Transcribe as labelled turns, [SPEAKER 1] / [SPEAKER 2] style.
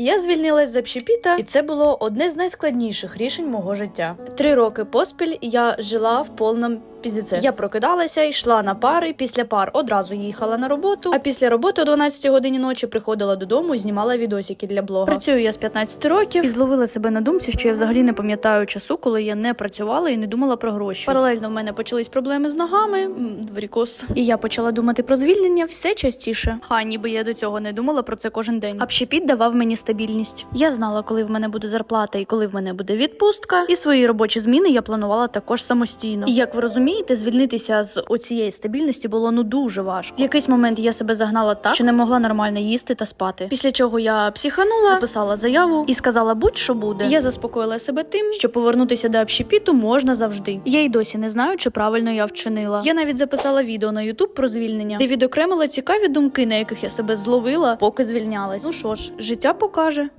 [SPEAKER 1] Я звільнилась з общепіта, і це було одне з найскладніших рішень мого життя. Три роки поспіль я жила в повному піздеце. Я прокидалася, йшла на пари. Після пар одразу їхала на роботу. А після роботи о 12 годині ночі приходила додому, знімала відосики для блога. Працюю я з 15 років і зловила себе на думці, що я взагалі не пам'ятаю часу, коли я не працювала і не думала про гроші. Паралельно в мене почались проблеми з ногами, м, варікоз. І я почала думати про звільнення все частіше. Ха, ніби я до цього не думала про це кожен день. Общепіт давав мені стабільність. Я знала, коли в мене буде зарплата і коли в мене буде відпустка. І свої робочі зміни я планувала також самостійно. І як ви розумієте, звільнитися з оцієї стабільності було ну дуже важко. В якийсь момент я себе загнала так, що не могла нормально їсти та спати. Після чого я психанула, написала заяву і сказала, будь-що буде. Я заспокоїла себе тим, що повернутися до общепіту можна завжди. Я й досі не знаю, чи правильно я вчинила. Я навіть записала відео на Ютуб про звільнення, де відокремила цікаві думки, на яких я себе зловила, поки звільнялась. Ну що ж, життя покаже.